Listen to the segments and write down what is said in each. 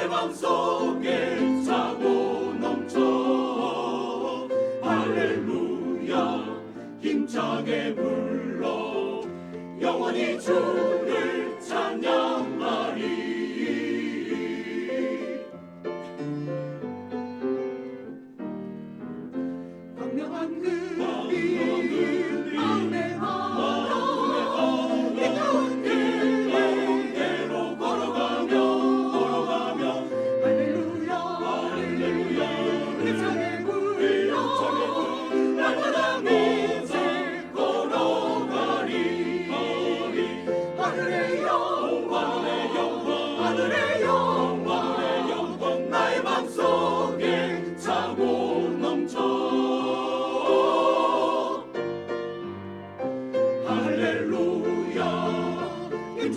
내 마음속에 차고 넘쳐. 할렐루야. 힘차게 불러. 영원히 주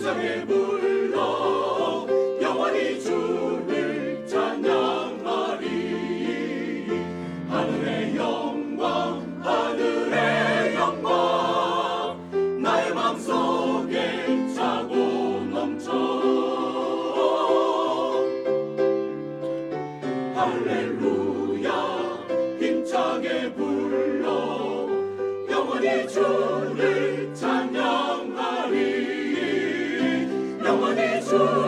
힘차게 불러 영원히 주를 찬양하리. 하늘의 영광 하늘의 영광 나의 맘속에 차고 넘쳐. 할렐루야 힘차게 불러. 영원히 찬양 Jesus.